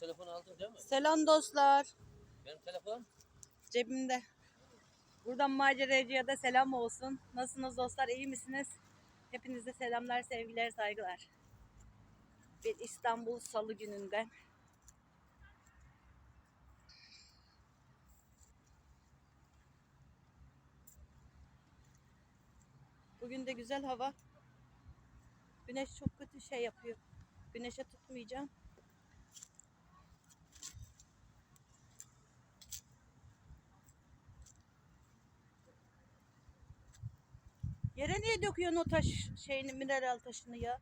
telefonu aldın değil mi? Selam dostlar. Benim telefon. Cebimde. Buradan maceracıya da selam olsun. Nasılsınız dostlar? İyi misiniz? Hepinize selamlar, sevgiler, saygılar. Bir İstanbul Salı gününden. Bugün de güzel hava. Güneş çok kötü şey yapıyor. Güneşe tutmayacağım. Yere niye döküyorsun o taş şeyini, mineral taşını ya?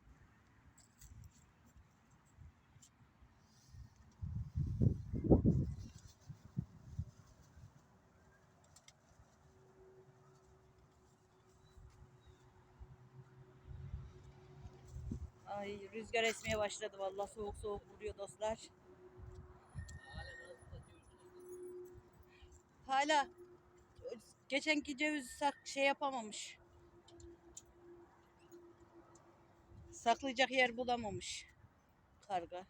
Ay rüzgar esmeye başladı vallahi soğuk soğuk vuruyor dostlar. Hala geçenki ceviz sak şey yapamamış. Saklayacak yer bulamamış karga.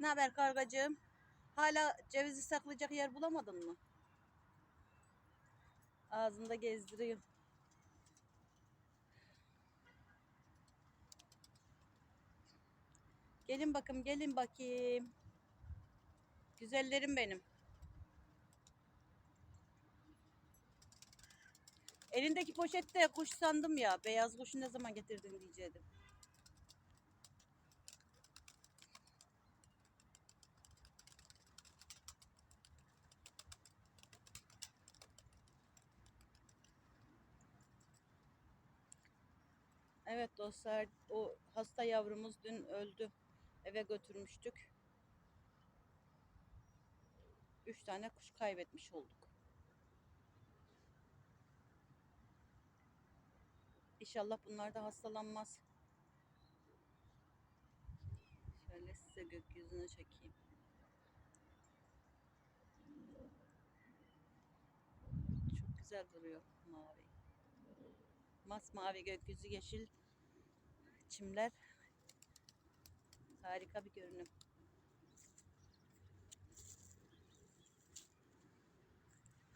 Ne haber kargacığım? Hala cevizi saklayacak yer bulamadın mı? Ağzında gezdiriyor. Gelin bakım, gelin bakayım. Güzellerim benim. Elindeki poşette kuş sandım ya. Beyaz kuşu ne zaman getirdin diyecektim. Evet dostlar o hasta yavrumuz dün öldü. Eve götürmüştük. Üç tane kuş kaybetmiş olduk. İnşallah bunlar da hastalanmaz. Şöyle size gökyüzünü çekeyim. Çok güzel duruyor mavi. Masmavi gökyüzü yeşil çimler. Harika bir görünüm.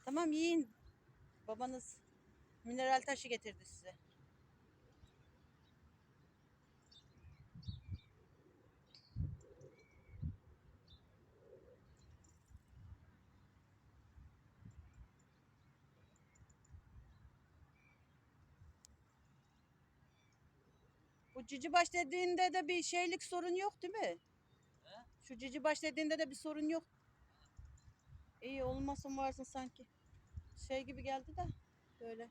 Tamam yiyin. Babanız mineral taşı getirdi size. Bu cici baş dediğinde de bir şeylik sorun yok değil mi? He? Şu cici baş dediğinde de bir sorun yok. İyi olmasın varsın sanki. Şey gibi geldi de böyle.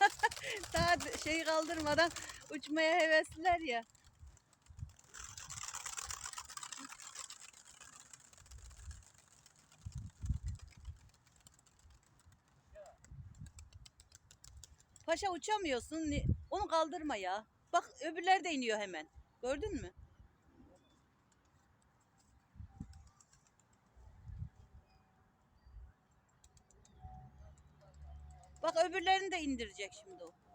Daha şeyi kaldırmadan uçmaya hevesliler ya. Paşa uçamıyorsun. Onu kaldırma ya. Bak öbürler de iniyor hemen. Gördün mü? Bak öbürlerini de indirecek şimdi o.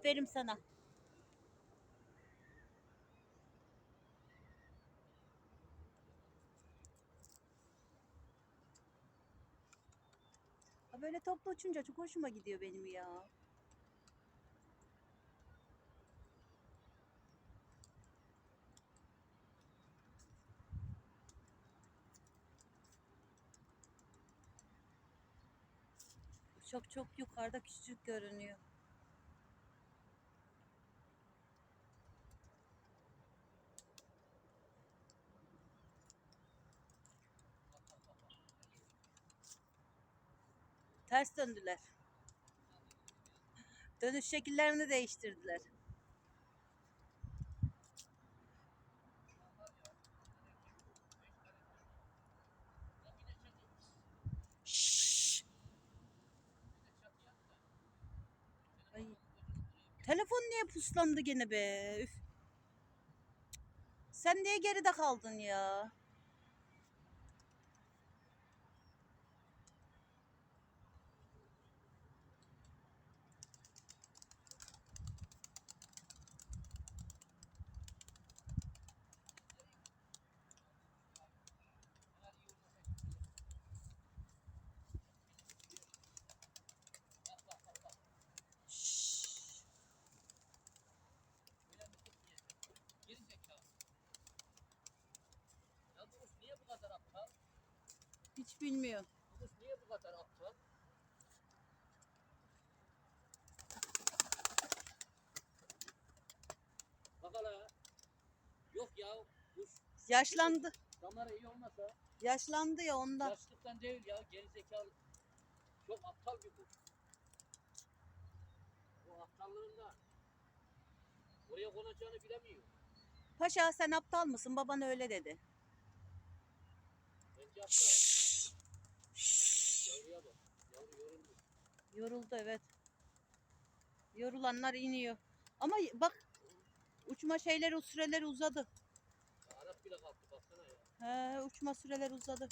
Aferin sana. Böyle toplu uçunca çok hoşuma gidiyor benim ya. Çok çok yukarıda küçük görünüyor. Ters döndüler. Dönüş şekillerini değiştirdiler. Şşş. Telefon niye puslandı gene be? Üf. Sen niye geride kaldın ya? Şşş. Geri zekalı. Ya bu kuş niye bu kadar aptal? Hiç bilmiyor. Kuş niye bu kadar aptal? Bak hala. Yok ya. Kuş Yaşlandı. damarı iyi olmasa Yaşlandı ya ondan. yaşlıktan değil ya. Geri zekalı. Çok aptal bir kuş. O aptallığında oraya konacağını bilemiyor. Paşa sen aptal mısın? Baban öyle dedi. Bence aptal. Yavruya bak. Yavru yoruldu. Yoruldu evet. Yorulanlar iniyor. Ama bak uçma şeyleri süreleri uzadı. Ya Arap bile kalktı baksana ya. He, uçma süreleri uzadı.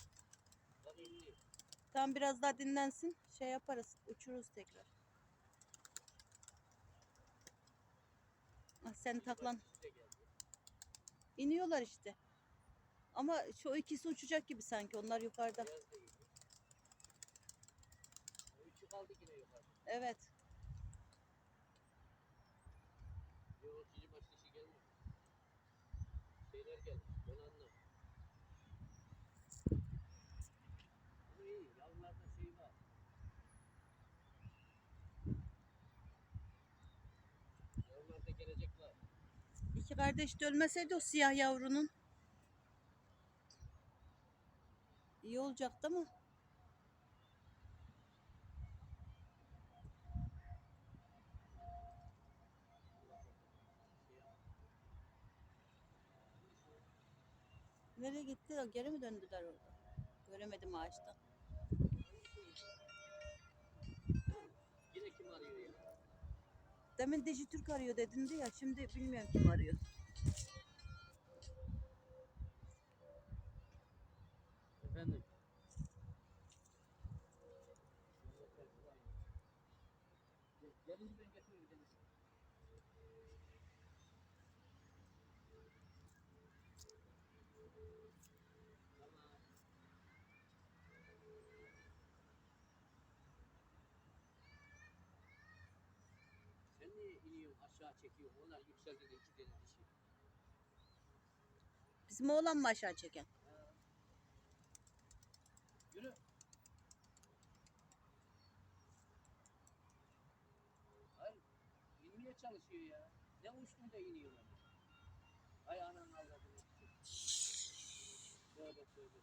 Tam biraz daha dinlensin. Şey yaparız. Uçururuz tekrar. Ah, sen taklan. İniyorlar işte. Ama şu ikisi uçacak gibi sanki. Onlar yukarıda. Beyaz da indi. O üçü kaldı yine yukarı. Evet. Yok ikinci maçta işi gelmiyor. Şeyler geldi. Donanlar. Bu iyi. Yavrularda şey var. Yavrularda gelecek var. İki kardeş de ölmeseydi o siyah yavrunun. İyi olacaktı ama. Nereye gitti? Geri mi döndüler orada? Göremedim ağaçtan. Yine kim arıyor ya? Demin Dijitürk arıyor dedindi ya. Şimdi bilmiyorum kim arıyor. Çekiyorsun? Onlar yükseldi de iki tane dişi. Bizim oğlan mı aşağı çeken? Yürü. Hayır, inmeye çalışıyor ya. Ne uçtu da iniyorlar. Ay ananı avradını. Tövbe tövbe.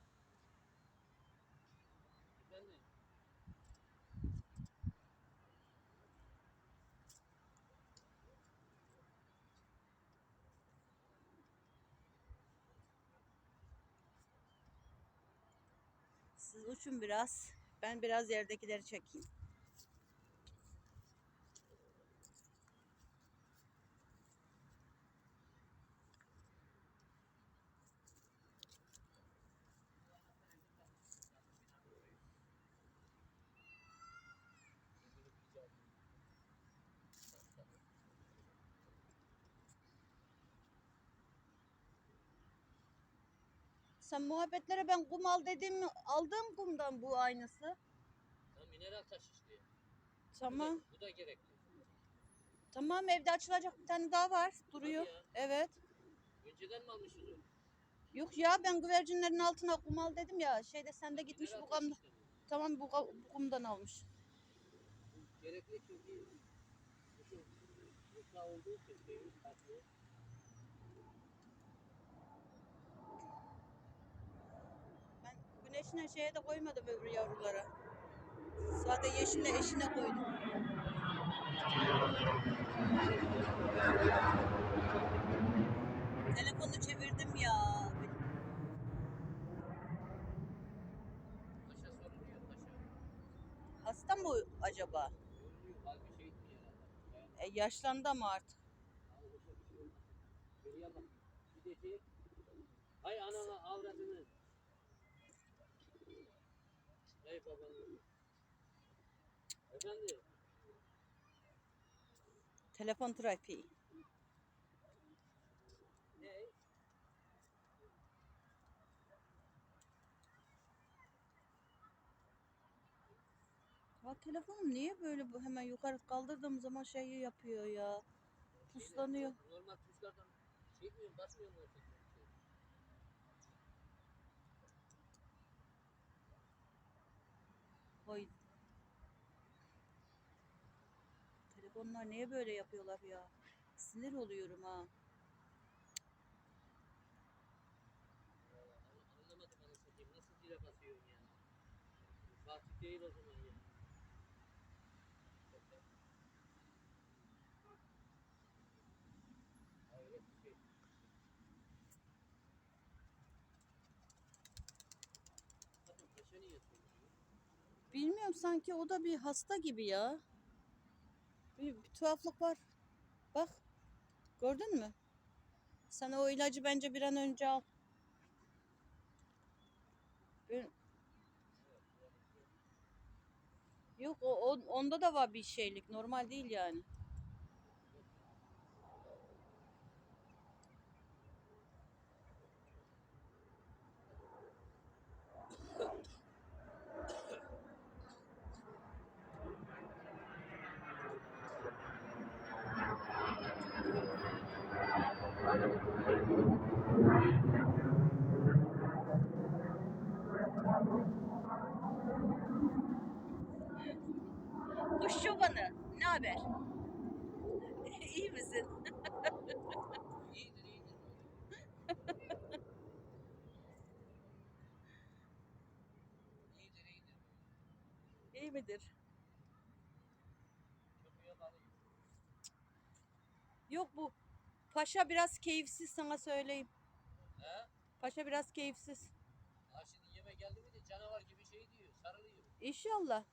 Siz uçun biraz. Ben biraz yerdekileri çekeyim. Sen muhabbetlere ben kum al dedim? Aldığım kumdan bu aynısı. Ya mineral taş işte. Tamam. Bu da, bu da gerekli. Tamam evde açılacak bir tane daha var. Duruyor. Evet. Önceden mi almışız onu? Yok ya ben güvercinlerin altına kum al dedim ya. Şeyde sende gitmiş bu taş kumda. işte bu. Tamam bu, bu kumdan almış. Gerekli çünkü şu mutfağı olduğu için şeyin tatlı. Ben güneşine şeye de koymadım öbür yavrulara. Sadece yeşille eşine koydum. Telefonu çevirdim ya. Hasta mı acaba? E, yaşlandı ama artık. Şey. Hay anana avradını. Hay babanı. Efendi. Telefon trafiği. Ne? Ya telefonum niye böyle bu hemen yukarı kaldırdığım zaman şeyi yapıyor ya. Puslanıyor. Normal tuşlardan çekmiyorum, basmıyorum o Oy. Telefonlar niye böyle yapıyorlar ya? Sinir oluyorum ha. Anlamadım anasını satayım. Nasıl zile basıyorsun ya? Fatih değil o zaman ya. Hayret bir şey. Zaten paşa niye söylüyor? Bilmiyorum sanki o da bir hasta gibi ya. Bir, bir tuhaflık var. Bak. Gördün mü? Sen o ilacı bence bir an önce al. Bir- Yok o- onda da var bir şeylik. Normal değil yani. Kuş çobanı. Ne haber? İyi misin? İyidir iyidir. iyidir iyidir. İyi midir? Yok bu. Paşa biraz keyifsiz sana söyleyeyim. He? Paşa biraz keyifsiz. Ha şimdi yeme geldi mi de canavar gibi şey diyor, sarılıyor. İnşallah.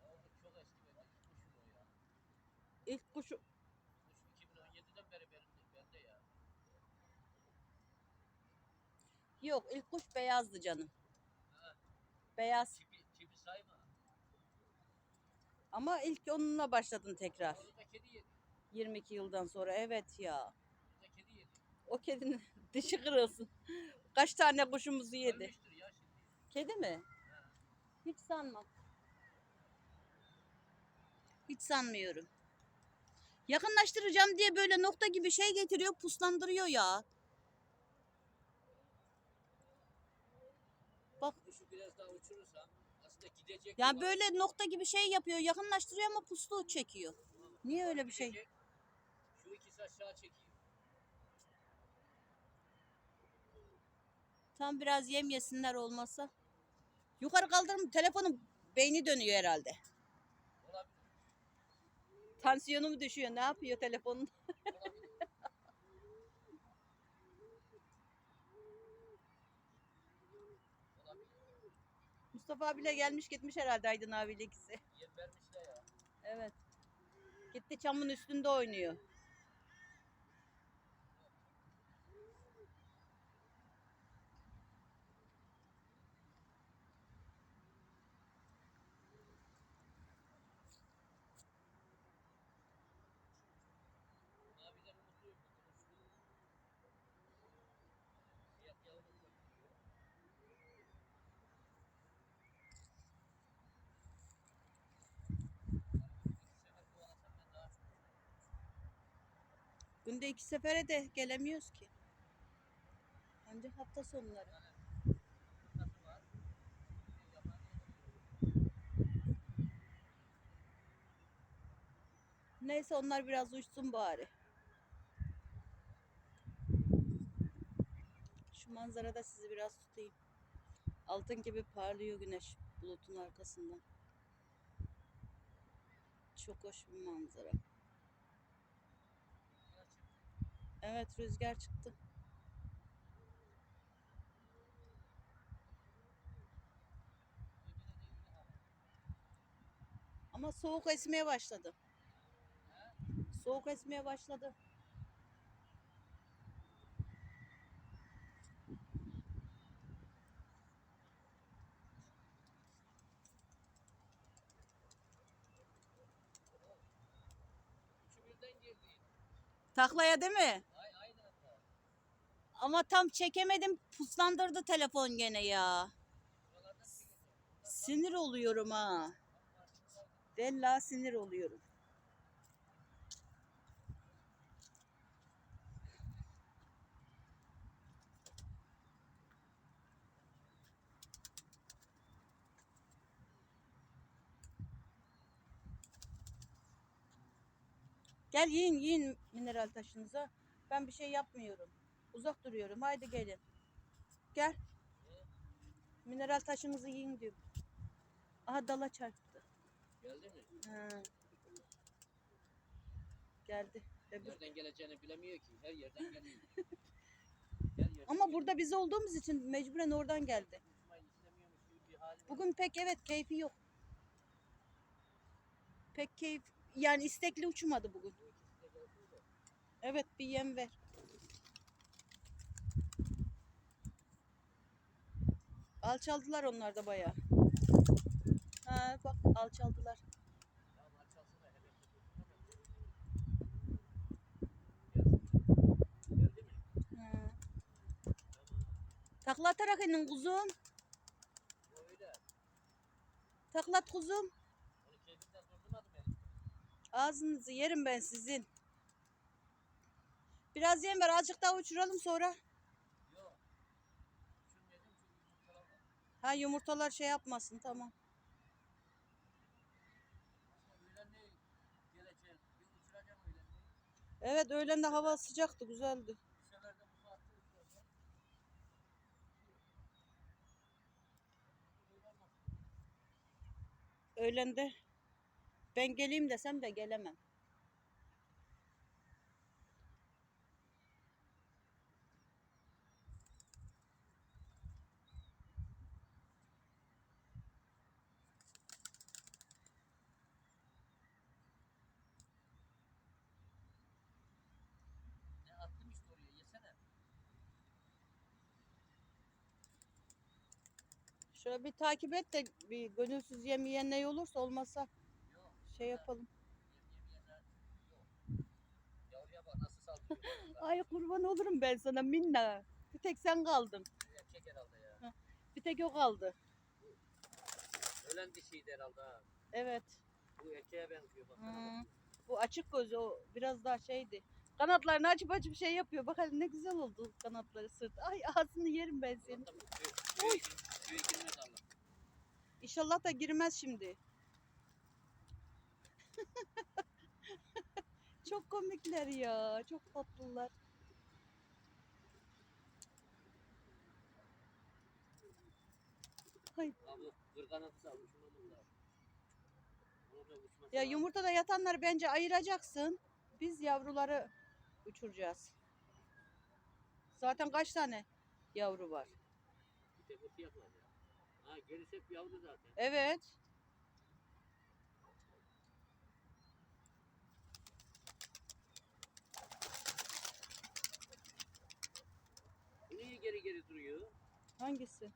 Çok eski be, benim kuşum o ya. İlk kuşu Kuş 2017'den beri benimdir, bende ya. yok ilk kuş beyazdı canım. Beyaz. tipi, tipi sayma. Ama ilk onunla başladın tekrar. Onu da kedi yedi. 22 yıldan sonra evet ya. Onu da kedi yedi. O kedinin dişi kırılsın. Kaç tane kuşumuzu yedi. Ölmüştür ya şimdi. Kedi mi? Ha. Hiç sanmam. Hiç sanmıyorum. Yakınlaştıracağım diye böyle nokta gibi şey getiriyor, puslandırıyor ya. Bak Kuşu biraz daha uçurursam aslında gidecek. ya ama- böyle nokta gibi şey yapıyor, yakınlaştırıyor ama puslu çekiyor. Niye öyle bir şey? Gidecek, Şu ikisi aşağı çekiyor. Tam biraz yem yesinler olmasa. Yukarı kaldırım telefonun beyni dönüyor herhalde. Olabilir. Tansiyonu mu düşüyor? Ne yapıyor telefonun? Olabilir. Olabilir. Mustafa abiyle gelmiş gitmiş herhalde Aydın abiyle ikisi. Yem vermişler ya. Evet. Gitti çamın üstünde oynuyor. Günde iki sefere de gelemiyoruz ki. Ancak hafta sonları. Neyse onlar biraz uçsun bari. Şu manzarada sizi biraz tutayım. Altın gibi parlıyor güneş bulutun arkasından. Çok hoş bir manzara. Evet rüzgar çıktı. Ama soğuk esmeye başladı. Soğuk esmeye başladı. Taklaya değil mi? Ama tam çekemedim. Puslandırdı telefon gene ya. Sinir oluyorum ha. Bella sinir oluyorum. Gel yiyin yiyin mineral taşınıza. Ben bir şey yapmıyorum. Uzak duruyorum. Haydi gelin. Gel. Mineral taşınızı yiyin diyorum. Aha dala çarptı. Geldi mi? Ha. Geldi. Öbür- Nereden geleceğini bilemiyor ki. Her yerden geliyor. Her yerden Ama geliyor. burada biz olduğumuz için mecburen oradan geldi. Bugün pek evet keyfi yok. Pek keyif yani istekli uçmadı bugün. Evet bir yem ver. Alçaldılar onlar da bayağı. Ha bak alçaldılar. Ha. Takla atarak inin kuzum. Taklat kuzum. Ağzınızı yerim ben sizin. Biraz yem ver azıcık daha uçuralım sonra. Yok. Uçurmayacağım çünkü yumurtalar var. Ha yumurtalar şey yapmasın tamam. Evet öğlen de hava sıcaktı güzeldi. Öğlen de ben geleyim desem de gelemem. Şöyle bir takip et de bir gönülsüz yemeyen ne olursa olmazsa Yok. şey yapalım. Ay kurban olurum ben sana minna. Bir tek sen kaldın. Bir tek o kaldı. Ölen dişiydi herhalde ha. Evet. Bu erkeğe benziyor bak. Bu açık gözü o biraz daha şeydi. Kanatlarını açıp açıp şey yapıyor. Bak hele ne güzel oldu kanatları sırt. Ay ağzını yerim ben senin. Allah. İnşallah da girmez şimdi. Çok komikler ya. Çok tatlılar. Ay. Ha bu kırganatı sal uçurmamız lazım. Onu da uçması Ya yumurtada yatanları bence ayıracaksın. Biz yavruları uçuracağız. Zaten kaç tane yavru var? Bir tek o siyah var ya. Ha gerisi hep yavru zaten. Evet. Bu niye geri geri duruyor? Hangisi?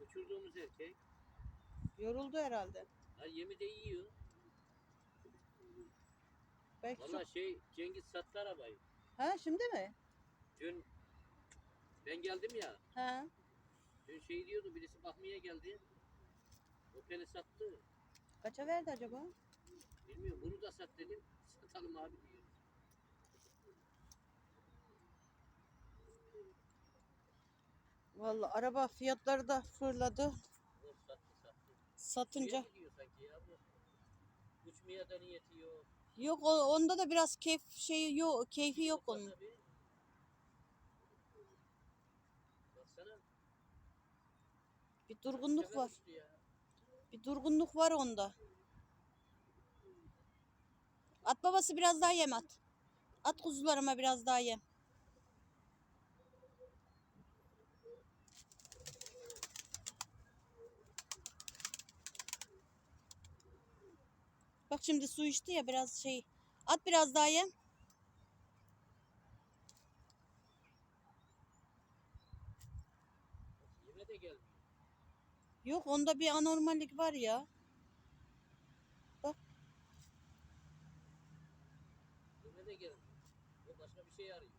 Uçurduğumuz erkek. Yoruldu herhalde. Ha yemi de yiyor. Belki Valla çok... şey Cengiz sattı arabayı. Ha şimdi mi? Dün ben geldim ya. Ha. Dün şey diyordu birisi bakmaya geldi. Opel'i sattı. Kaça verdi acaba? Bilmiyorum bunu da sat dedim. Satalım abi diyor. Vallahi araba fiyatları da fırladı. O sattı sattı. Satınca Suya gidiyor sanki ya bu. Uçmaya da niyeti yok. Yok o- onda da biraz keyif şeyi yok, keyfi yok onun. tabii. Baksana. Bir durgunluk var. Bir durgunluk var onda. At babası biraz daha yem at. At kuzularıma biraz daha yem. Bak şimdi su içti ya biraz şey. At biraz daha yem. Yeme de gelmiyor. Yok onda bir anormallik var ya. Yeme de gelmiyor. O başka bir şey arıyor.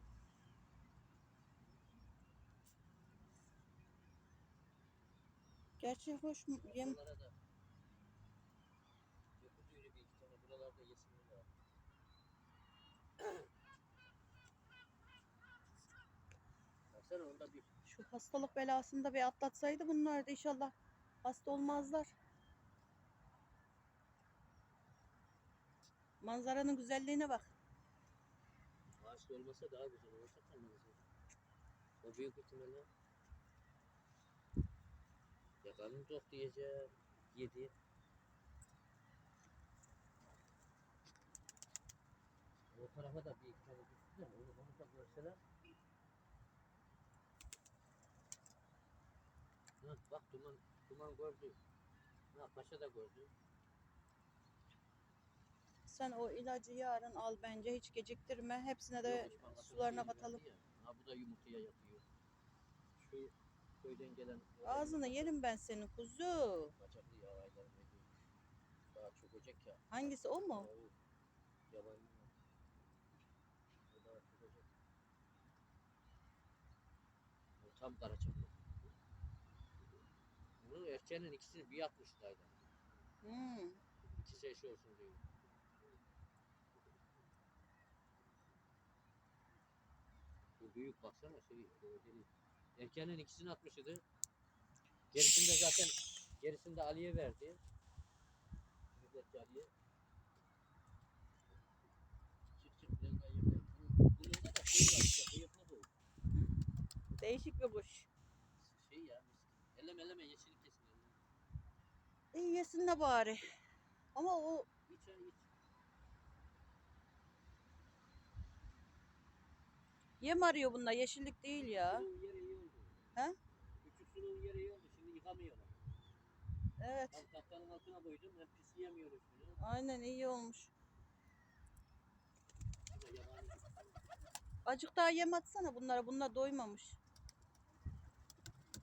Gerçi hoş mu? Yem. Buralara da. Yapıcıyla bir iki tane buralarda yesinler var. Baksana onda bir Şu hastalık belasını da bir atlatsaydı bunlar da inşallah hasta olmazlar. Manzaranın güzelliğine bak. ağaçlı olmasa daha güzel tamam. O büyük ihtimalle ya karnım tok diyeceğim. Yedi. O tarafa da bir iki tane düştü de onu, onu da görseler. Ha, bak duman, duman gördü. Ha, paşa da gördü. Sen o ilacı yarın al bence hiç geciktirme. Hepsine Yok, de hiç bankasının sularına ya. Ha bu da yumurtaya yatıyor. Şu köyden gelen Ağzını yerim ben senin kuzu. bacaklı diyor. Daha çok ocak ya. Hangisi o mu? Yağı, yaban mı? O daha çok ocak. O tam karaçaklı. Bunu erkeğinin ikisini bir yapmışlardı. Hmm. İkisi eşi olsun diyor. Bu büyük baksana şey. Erkeğinin ikisini atmış idi. Gerisini de zaten gerisini de Ali'ye verdi. Milletçi Ali'ye. Şey. Değişik bir kuş. Şey ya. Elleme elleme elleme. İyi yesin de bari. Ama o İç ha iç. yem arıyor bunda yeşillik değil ya. Yeri iyi oldu. He? Küçük suluğun yeri iyi oldu. Şimdi yıkamıyorlar. Evet. Tam tahtanın altına koydum. Hem pisleyemiyor üstünü. Aynen iyi olmuş. Acık daha yem atsana bunlara. Bunlar doymamış.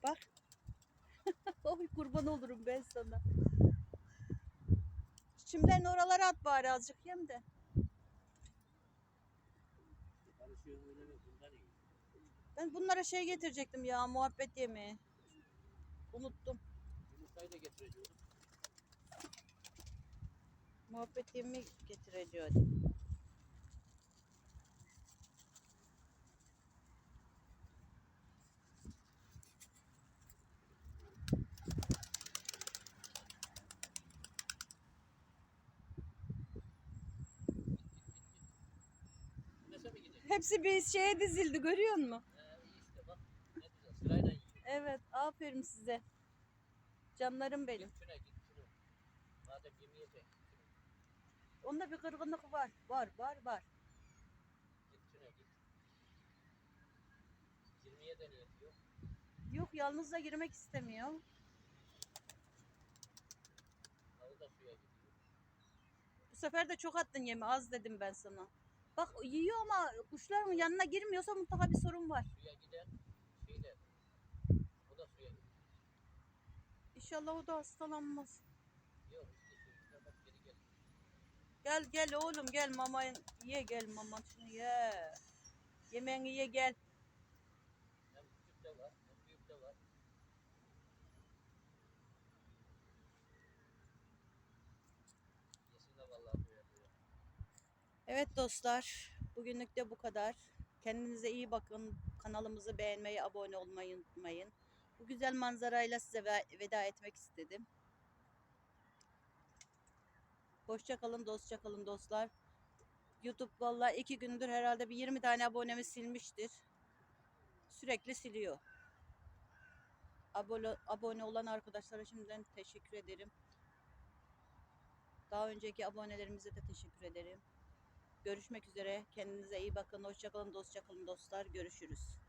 Bak. Oy kurban olurum ben sana. Çimlerin oralara at bari azıcık yem de. Ben bunlara şey getirecektim ya muhabbet yemeği. Unuttum. Yumurtayı da getireceğim. Muhabbet yemeği getireceğim. Hepsi bir şeye dizildi görüyor musun? Evet aferin size. Canlarım benim. Onda bir kırgınlık var. Var var var. Yok. Yalnız da girmek istemiyor. Bu sefer de çok attın yemi az dedim ben sana. Bak yiyor ama kuşların yanına girmiyorsa mutlaka bir sorun var. Suya giden şey de. O da suya gidiyor. İnşallah o da hastalanmaz. Yok işte suyuna bak geri gel. Gel gel oğlum gel mama ye gel mama şunu ye. Yemeğini ye gel. Evet dostlar, bugünlük de bu kadar. Kendinize iyi bakın. Kanalımızı beğenmeyi, abone olmayı unutmayın. Bu güzel manzarayla size veda etmek istedim. Hoşça kalın, dostça kalın dostlar. YouTube valla iki gündür herhalde bir 20 tane abonemi silmiştir. Sürekli siliyor. Abone, abone olan arkadaşlara şimdiden teşekkür ederim. Daha önceki abonelerimize de teşekkür ederim. Görüşmek üzere. Kendinize iyi bakın. Hoşçakalın. Dostça kalın dostlar. Görüşürüz.